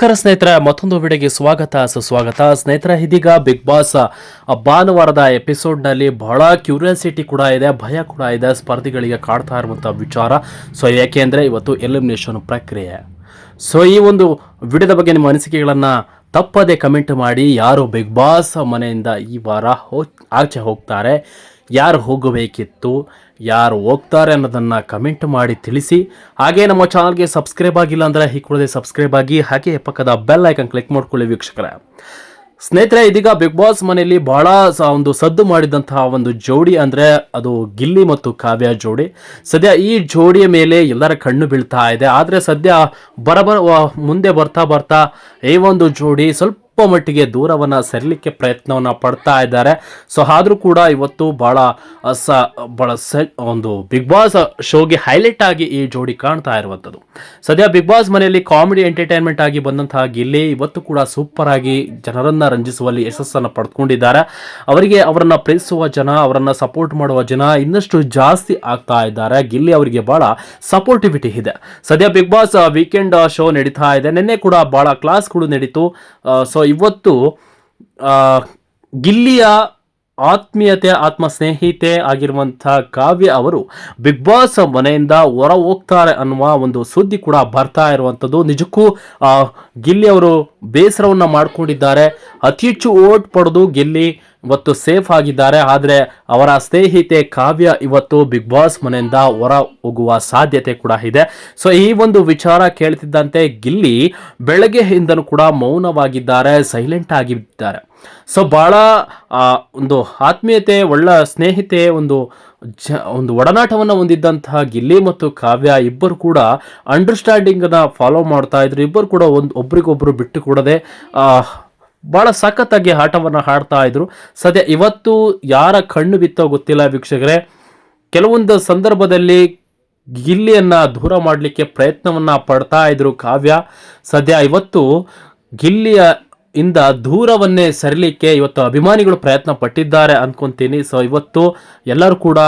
ನಮಸ್ಕಾರ ಸ್ನೇಹಿತರ, ಮತ್ತೊಂದು ವಿಡಿಯೋಗೆ ಸ್ವಾಗತ, ಸುಸ್ವಾಗತ. ಸ್ನೇಹಿತರ, ಇದೀಗ ಬಿಗ್ ಬಾಸ್ ಭಾನುವಾರದ ಎಪಿಸೋಡ್ನಲ್ಲಿ ಬಹಳ ಕ್ಯೂರಿಯಾಸಿಟಿ ಕೂಡ ಇದೆ, ಭಯ ಕೂಡ ಇದೆ, ಸ್ಪರ್ಧಿಗಳಿಗೆ ಕಾಡ್ತಾ ಇರುವಂಥ ವಿಚಾರ. ಸೊ ಯಾಕೆಂದರೆ ಇವತ್ತು ಎಲಿಮಿನೇಷನ್ ಪ್ರಕ್ರಿಯೆ. ಸೊ ಈ ಒಂದು ವಿಡಿಯೋದ ಬಗ್ಗೆ ನಿಮ್ಮ ಅನಿಸಿಕೆಗಳನ್ನು ತಪ್ಪದೆ ಕಮೆಂಟ್ ಮಾಡಿ ಯಾರು ಬಿಗ್ ಬಾಸ್ ಮನೆಯಿಂದ ಈ ವಾರ ಹೋ, ಆಚೆ ಹೋಗ್ತಾರೆ, ಯಾರು ಹೋಗಬೇಕಿತ್ತು, ಯಾರು ಹೋಗ್ತಾರೆ ಅನ್ನೋದನ್ನು ಕಮೆಂಟ್ ಮಾಡಿ ತಿಳಿಸಿ. ಹಾಗೆ ನಮ್ಮ ಚಾನಲ್ಗೆ ಸಬ್ಸ್ಕ್ರೈಬ್ ಆಗಿಲ್ಲ ಅಂದರೆ ಈ ಕೂಡಲೇ ಸಬ್ಸ್ಕ್ರೈಬ್ ಆಗಿ, ಹಾಗೆ ಪಕ್ಕದ ಬೆಲ್ ಐಕನ್ ಕ್ಲಿಕ್ ಮಾಡ್ಕೊಳ್ಳಿ ವೀಕ್ಷಕರೇ. ಸ್ನೇಹಿತರೆ, ಇದೀಗ ಬಿಗ್ ಬಾಸ್ ಮನೆಯಲ್ಲಿ ಬಹಳ ಒಂದು ಸದ್ದು ಮಾಡಿದಂತಹ ಒಂದು ಜೋಡಿ ಅಂದ್ರೆ ಅದು ಗಿಲ್ಲಿ ಮತ್ತು ಕಾವ್ಯ ಜೋಡಿ. ಸದ್ಯ ಈ ಜೋಡಿಯ ಮೇಲೆ ಎಲ್ಲರ ಕಣ್ಣು ಬೀಳ್ತಾ ಇದೆ. ಆದ್ರೆ ಸದ್ಯ ಬರಬರ ಮುಂದೆ ಬರ್ತಾ ಬರ್ತಾ ಈ ಒಂದು ಜೋಡಿ ಸ್ವಲ್ಪ ಮಟ್ಟಿಗೆ ದೂರವನ್ನ ಸರಿಲಿಕ್ಕೆ ಪ್ರಯತ್ನವನ್ನ ಪಡ್ತಾ ಇದ್ದಾರೆ. ಸೊ ಆದ್ರೂ ಕೂಡ ಇವತ್ತು ಬಹಳ ಸ ಸ, ಒಂದು ಬಿಗ್ ಬಾಸ್ ಶೋಗೆ ಹೈಲೈಟ್ ಆಗಿ ಈ ಜೋಡಿ ಕಾಣ್ತಾ ಇರುವಂಥದ್ದು. ಸದ್ಯ ಬಿಗ್ ಬಾಸ್ ಮನೆಯಲ್ಲಿ ಕಾಮಿಡಿ ಎಂಟರ್ಟೈನ್ಮೆಂಟ್ ಆಗಿ ಬಂದಂತಹ ಗಿಲ್ಲಿ ಇವತ್ತು ಕೂಡ ಸೂಪರ್ ಆಗಿ ಜನರನ್ನ ರಂಜಿಸುವಲ್ಲಿ ಯಶಸ್ಸನ್ನು ಪಡ್ಕೊಂಡಿದ್ದಾರೆ. ಅವರಿಗೆ ಅವರನ್ನ ಪ್ರೀತಿಸುವ ಜನ, ಅವರನ್ನ ಸಪೋರ್ಟ್ ಮಾಡುವ ಜನ ಇನ್ನಷ್ಟು ಜಾಸ್ತಿ ಆಗ್ತಾ ಇದ್ದಾರೆ. ಗಿಲ್ಲಿ ಅವರಿಗೆ ಬಹಳ ಸಪೋರ್ಟಿವಿಟಿ ಇದೆ. ಸದ್ಯ ಬಿಗ್ ಬಾಸ್ ವೀಕೆಂಡ್ ಶೋ ನಡೀತಾ ಇದೆ. ನಿನ್ನೆ ಕೂಡ ಬಹಳ ಕ್ಲಾಸ್ಗಳು ನಡೀತು. ಸೊ ಇವತ್ತು ಗಿಲ್ಲಿಯ ಆತ್ಮೀಯತೆ ಆತ್ಮ ಸ್ನೇಹಿತೆ ಆಗಿರುವಂಥ ಕಾವ್ಯ ಅವರು ಬಿಗ್ ಬಾಸ್ ಮನೆಯಿಂದ ಹೊರ ಹೋಗ್ತಾರೆ ಅನ್ನುವ ಒಂದು ಸುದ್ದಿ ಕೂಡ ಬರ್ತಾ ಇರುವಂಥದ್ದು. ನಿಜಕ್ಕೂ ಗಿಲ್ಲಿ ಅವರು ಬೇಸರವನ್ನು ಮಾಡಿಕೊಂಡಿದ್ದಾರೆ. ಅತಿ ಹೆಚ್ಚು ಓಟ್ ಪಡೆದು ಗಿಲ್ಲಿ ಇವತ್ತು ಸೇಫ್ ಆಗಿದ್ದಾರೆ, ಆದರೆ ಅವರ ಸ್ನೇಹಿತೆ ಕಾವ್ಯ ಇವತ್ತು ಬಿಗ್ ಬಾಸ್ ಮನೆಯಿಂದ ಹೊರ ಹೋಗುವ ಸಾಧ್ಯತೆ ಕೂಡ ಇದೆ. ಸೊ ಈ ಒಂದು ವಿಚಾರ ಕೇಳ್ತಿದ್ದಂತೆ ಗಿಲ್ಲಿ ಬೆಳಗ್ಗೆಯಿಂದಲೂ ಕೂಡ ಮೌನವಾಗಿದ್ದಾರೆ ಸೈಲೆಂಟ್ ಆಗಿದ್ದಾರೆ. ಸೊ ಬಹಳ ಒಂದು ಆತ್ಮೀಯತೆ, ಒಳ್ಳೆ ಸ್ನೇಹಿತೆ, ಒಂದು ಜ, ಒಂದು ಒಡನಾಟವನ್ನು ಹೊಂದಿದ್ದಂತಹ ಗಿಲ್ಲಿ ಮತ್ತು ಕಾವ್ಯ ಇಬ್ಬರು ಕೂಡ ಅಂಡರ್ಸ್ಟ್ಯಾಂಡಿಂಗನ್ನು ಫಾಲೋ ಮಾಡ್ತಾ ಇದ್ರು. ಇಬ್ಬರು ಕೂಡ ಒಂದು ಒಬ್ರಿಗೊಬ್ಬರು ಬಿಟ್ಟು ಕೊಡದೆ ಬಹಳ ಸಖತ್ತಾಗಿ ಆಟವನ್ನು ಹಾಡ್ತಾ ಇದ್ರು. ಸದ್ಯ ಇವತ್ತು ಯಾರ ಕಣ್ಣು ಬಿತ್ತೋ ಗೊತ್ತಿಲ್ಲ ವೀಕ್ಷಕರೇ. ಕೆಲವೊಂದು ಸಂದರ್ಭದಲ್ಲಿ ಗಿಲ್ಲಿಯನ್ನು ದೂರ ಮಾಡಲಿಕ್ಕೆ ಪ್ರಯತ್ನವನ್ನ ಪಡ್ತಾ ಇದ್ರು ಕಾವ್ಯ. ಸದ್ಯ ಇವತ್ತು ಗಿಲ್ಲಿಯ ಇಂದ ದೂರವನ್ನೇ ಸರಿಲಿಕ್ಕೆ ಇವತ್ತು ಅಭಿಮಾನಿಗಳು ಪ್ರಯತ್ನ ಪಟ್ಟಿದ್ದಾರೆ ಅಂದ್ಕೊತೀನಿ ಸೊ ಇವತ್ತು ಎಲ್ಲರೂ ಕೂಡ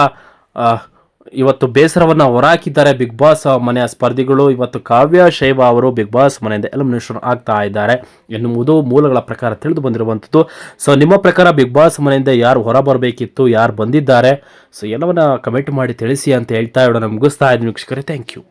ಇವತ್ತು ಬೇಸರವನ್ನ ಹೊರಹಾಕಿದ್ದಾರೆ ಬಿಗ್ ಬಾಸ್ ಮನೆಯ ಸ್ಪರ್ಧಿಗಳು. ಇವತ್ತು ಕಾವ್ಯ, ಶೈವ ಅವರು ಬಿಗ್ ಬಾಸ್ ಮನೆಯಿಂದ ಎಲಿಮಿನೇಷನ್ ಆಗ್ತಾ ಇದ್ದಾರೆ ಎನ್ನುವುದು ಮೂಲಗಳ ಪ್ರಕಾರ ತಿಳಿದು ಬಂದಿರುವಂಥದ್ದು. ಸೊ ನಿಮ್ಮ ಪ್ರಕಾರ ಬಿಗ್ ಬಾಸ್ ಮನೆಯಿಂದ ಯಾರು ಹೊರ ಬರಬೇಕಿತ್ತು ಯಾರು ಬಂದಿದ್ದಾರೆ? ಸೊ ಎಲ್ಲವನ್ನ ಕಮೆಂಟ್ ಮಾಡಿ ತಿಳಿಸಿ ಅಂತ ಹೇಳ್ತಾ ಇಡೋಣ. ಮುಗಿಸ್ತಾ ಇದ್ದೀನಿ ವೀಕ್ಷಕರೇ. Thank you